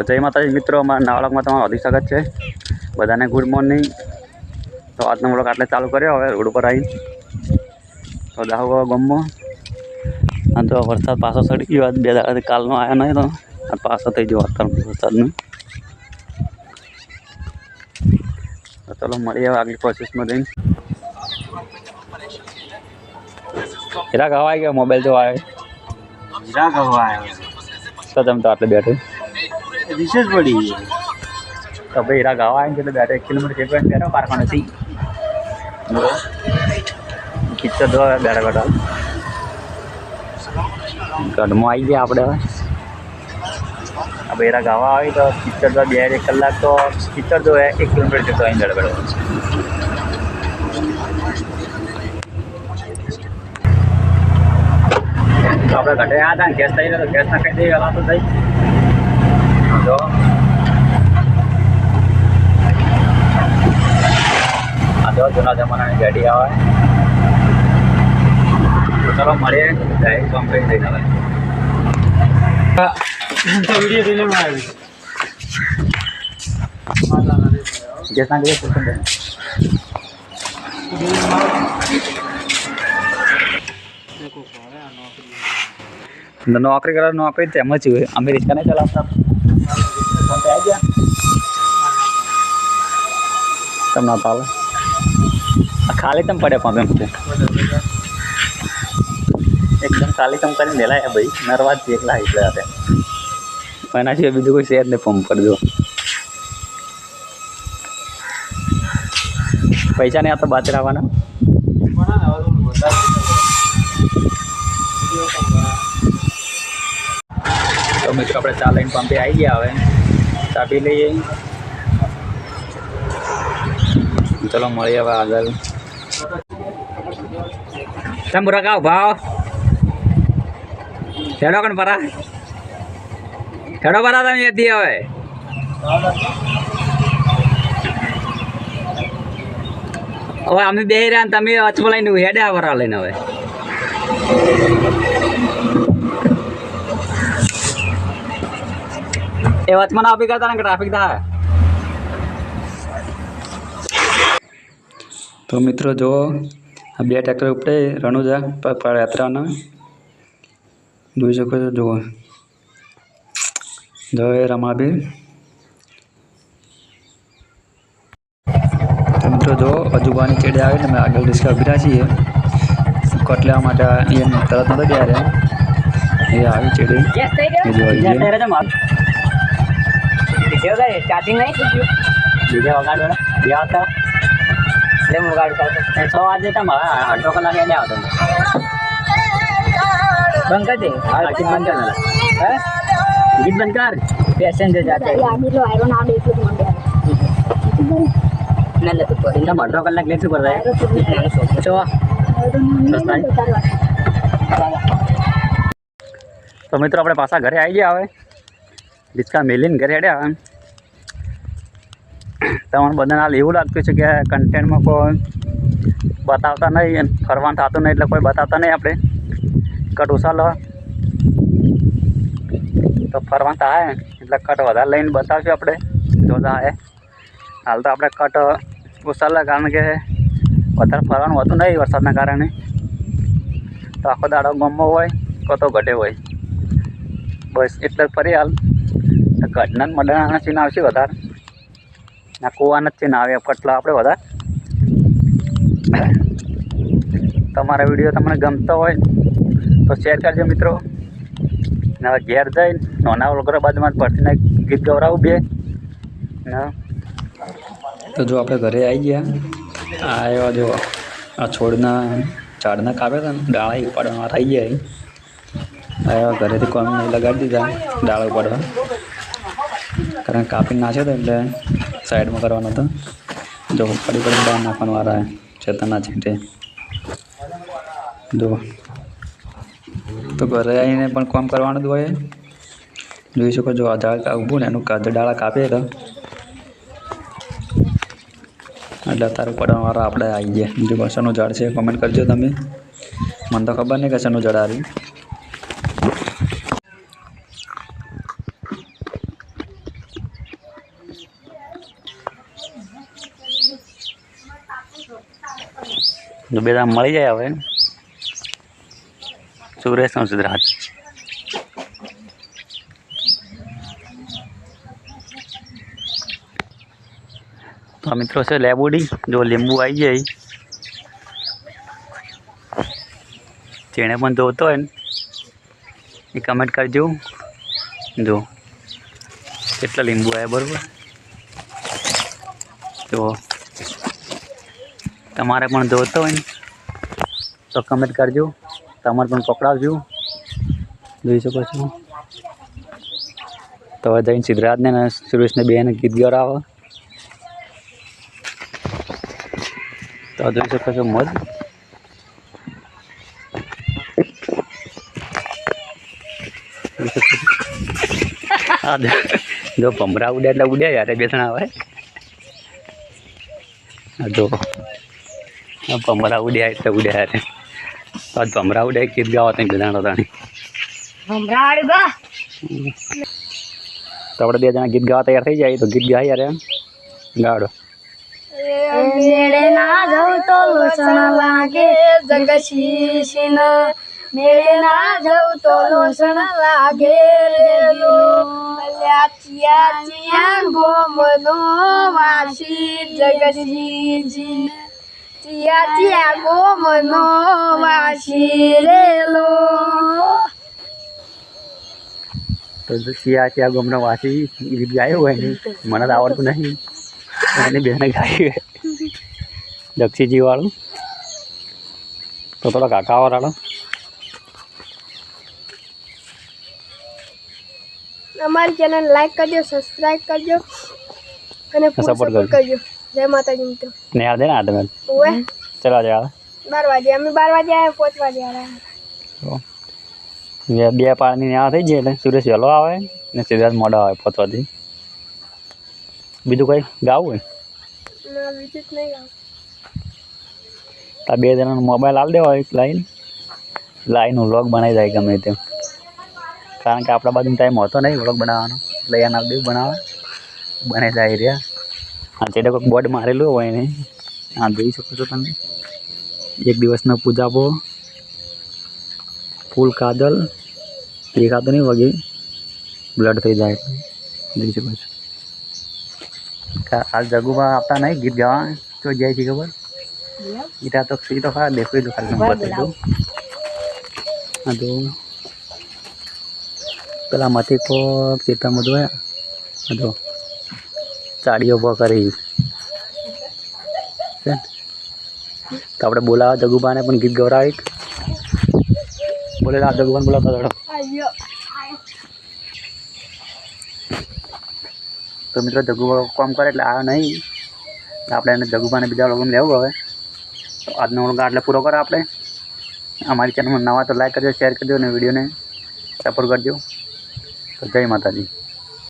તો જય માતાજી મિત્રો અમારા નાવળકમાં તમારું અધિક સ્વાગત છે. બધાને ગુડ મોર્નિંગ તો આજનો બ્લોગ આટલે ચાલુ કર્યો હવે રોડ ઉપર આવી તો દાહો ગમો. આ તો વરસાદ પાછો સડી ગયો આજ બે દાડાથી કાલનો આવ્યો નહીં તો. આ પાછો થઈ ગયો વાતાવરણ વરસાદનું. તો ચલો મળીએ હવે આગલી પ્રોસેસમાં જઈને. હીરા ગવાઈ ગયો મોબાઈલ જો આવે હીરા ગવા આવ્યો તો તમે તો આટલે બેઠે. રિસેસ પડી તો ભાઈ, હીરા ગાવા આવીને એટલે બેઠા એક કિલોમીટર જેટલું બેઠો થઈ કિચ્ચર દો બેઠા બેઠા ગઢમાં આવી ગયા આપણે. હવે એરા ગાવા આવી તો કિચ્ચર તો બે એક કલાક તો કિચ્ચર તો એક કિલોમીટર જેટલો અહીં બેઠા આપણે ઘટે આ હતા ગેસ થઈ ગયો તો ના નાખી દઈએ તો થઈ. જો આ જો જૂના જમાનાની ગાડી આવે તો ચલો મળીએ ડાયરેક્ટ કંપની થઈને આવે વીડિયો રિલે માં આવી ગેસ નાખી દઈએ પૂછો બેન. નોકરી કરવા નોકરી તેમ જ હોય અમે રિક્ષા નહીં ચલાવતા ફોન aja. તમને આ ખાલી તમ પડે પણ એમ છે એકદમ ખાલી તમ કરીને મેલાયા ભાઈ. નરવા જ એકલા એટલે આપે. એના સિવાય બીજું કોઈ શેર નહીં પંપ કરજો પૈસા નહીં આ તો બાદ રહેવાના તો મિત્રો આપણે ચા લઈને પંપે આવી ગયા હવે. ચા પી લઈએ. ચલો મળીએ હવે આગળ. તમે રકાવ ભાવ? હેડો કણ પરા હેડો પરા તમે એથી હવે. હવે અમે બે રહ્યા તમે વચમાં લઈને હેડે આવરા લઈને હવે. એ વચમાં ના ટ્રાફિક થાય. તો મિત્રો જો આ બે ટ્રેક્ટર ઉપડે રણુજા પદયાત્રાના જોઈ શકો છો જુઓ. જો એ રમાબીર મિત્રો જો અજુબાની ચેડે આવે ને અમે આગળ ડિસ્કા ઊભી છીએ. કટ લેવા માટે એ તરત નતો ગયા. એ આવી ચેડે એ કઈ સ્ટાર્ટિંગ નહીં? બીજા વગાડો બે આવતા. એટલે હું ગાડી ચાલતો છ વાગે તમે અડધો કલાક એને આવતો. બંધ કરી દે. હા ટિકિટ બંધ કર. હે? ગીત બંધ કર. પેસેન્જર જાતે. ને લે તમે અડધો કલાક લેશું કરતા? છો તો મિત્રો આપણે પાછા ઘરે આવી ગયા હવે. રિક્ષા મેલીને ઘરે હેડ્યા તમને બધાને હાલ એવું લાગતું છે કે કન્ટેન્ટમાં કોઈ બતાવતા નહીં ફરવાનું થતું નહીં, એટલે કોઈ બતાવતા નહીં આપણે. કટ ઓછા લો. તો ફરવાનું થાય, એટલે કટ વધારે લઈને બતાવશું આપણે. જોતા હે હાલ તો આપણે કટ ઓછા લે, કારણ કે વધારે ફરવાનું હોતું નહીં વરસાદના કારણે. તો આખો દાડો ગમો હોય, કો તો ઘટે હોય. બસ, એટલે ફરી હાલ. ઘટના ને મડાના સીન આવશે વધારે. ના, કૂવાના નથી ના આવે કટલા આપણે વધારે તમારા વીડિયો તમને ગમતો હોય તો શેર કરજો મિત્રો. ને હવે ઘેર જઈને નોના વગર બાજુમાં પડતીને ગીત ગવરાવું બે. તો જો આપણે ઘરે આવી ગયા. આ આવ્યા જો આ છોડના, ઝાડના કાપ્યા હતા ને, ડાળા ઉપાડવા આવી ગયા આવ્યા ઘરેથી કોમ લગાડી દીધા, ડાળા ઉપાડવા. કારણ કાપી નાખ્યો હતો એટલે સાઈડમાં કરવાનો હતો. જો ફરી ફરી બહાર નાખવાનું વારા ચેતનના છેટે. જો. તો ઘરે આવીને પણ કામ કરવાનું જ હોય. જોઈ શકો જો આ ઝાડ ઊભું ને એનું કાજડાળા કાપીએ તો એટલે અત્યારે પડવાવાળા આપણે આવી ગયા બીજું કશાનું ઝાડ છે? કમેન્ટ કરજો તમે. મને તો ખબર નહીં કશાનું ઝાડ આવ્યું તો બે દામ મળી જાય હવે. સુરેશ નો સિદ્ધરાજ તો મિત્રો છે લેબુડી જો લીંબુ આવી જાય જેણે પણ જોતો હોય ને, એ કમેન્ટ કરજો. જો, કેટલા લીંબુ આવ્યા બરાબર? તો તમારે પણ જોતો હોય તો કમેન્ટ કરજો. તમારે પણ પકડાવજો. જોઈ શકો છો. તો હવે જઈને સિદ્ધરાજને સુરેશને બેને ગીત ગરાવો. તો જોઈ શકો છો મધ જો- ભમરા ઉડ્યા એટલે ઉડ્યા યાર બે જણા આવે જો. ભમરા ઉડ્યા એટલે ઉડ્યા રે. તો ભમરા ઉડ્યા ગીત ગાવા ત્યાં બે જણા તાણી તો આપણે બે જણા ગીત ગાવા તૈયાર થઈ જાય તો ગીત ગાય યાર ગાડો. મેળે ના જવું તો લોસણ લાગે જગશીશીન. મેળે ના જવું તો લોસણ લાગે રેલો ચિયા ચિયા ગોમનો વાસી જગશીશીન. ચિયા ચિયા ગોમનો વાસી રેલો તો જો ચિયા ચિયા ગમનો વાસી ગીત ગાયું હોય ને મને તો આવડતું નહીં. એની બેને ગાયું દક્ષીજી વાળું તો થોડો કાકા વાળો અમારી ચેનલ લાઈક કરજો સબસ્ક્રાઈબ કરજો અને સપોર્ટ કરજો. જય માતાજી મિત્રો. ને આ દે ને આ તમે ઓવે ચલો જવા બાર વાગે અમે બાર વાગે આવ્યા પાંચ વાગે આવ્યા. બે બે પાણીની આ થઈ જાય એટલે સુરેશ વહેલો આવે ને સિદ્ધાર્થ મોડો આવે પહોંચવાથી બીજું કંઈ ગાવું હોય? બીજું નહીં ગાવ. આ બે જણાનો મોબાઈલ આલ દેવા એક લાઈન લાઈન વ્લોગ બનાવી જાય ગમે તેમ. કારણ કે આપણા બાજુ ટાઈમ હોતો નહીં વ્લોગ બનાવવાનો. એટલે એને દેવું બનાવે. બને જાય રહ્યા હા તે બોર્ડ મારેલું હોય એને હા જોઈ શકો છો તમે. એક દિવસનો પૂજાપો ફૂલ કાદલ દેખાતો નહીં વગે બ્લડ થઈ જાય. જોઈ શકો છો. કા- આ જગુમાં આપતા નહીં ગીત ગાવા તો જાય છે ખબર? ગીતા તો સી તો ખરા દેખવી તો ખાલી નંબર હા તો પેલા મથી કોક ચેતા જોયા હા તો ચાડીઓ ઊભો કરી. તો આપણે બોલાવા જગુબાને પણ ગીત ગવડાવી બોલે આ જગુબાને બોલાવતા દડો તો મિત્રો, જગુબા કામ કરે એટલે આવ્યો નહીં. આપણે એને જગુબાને બીજા લોકોને લેવું હવે. તો આજનો વ્લોગ એટલે પૂરો કરો આપણે. અમારી ચેનલમાં નવા તો લાઈક કરજો શેર કરજો અને વિડીયોને સપોર્ટ કરજો. તો જય માતાજી.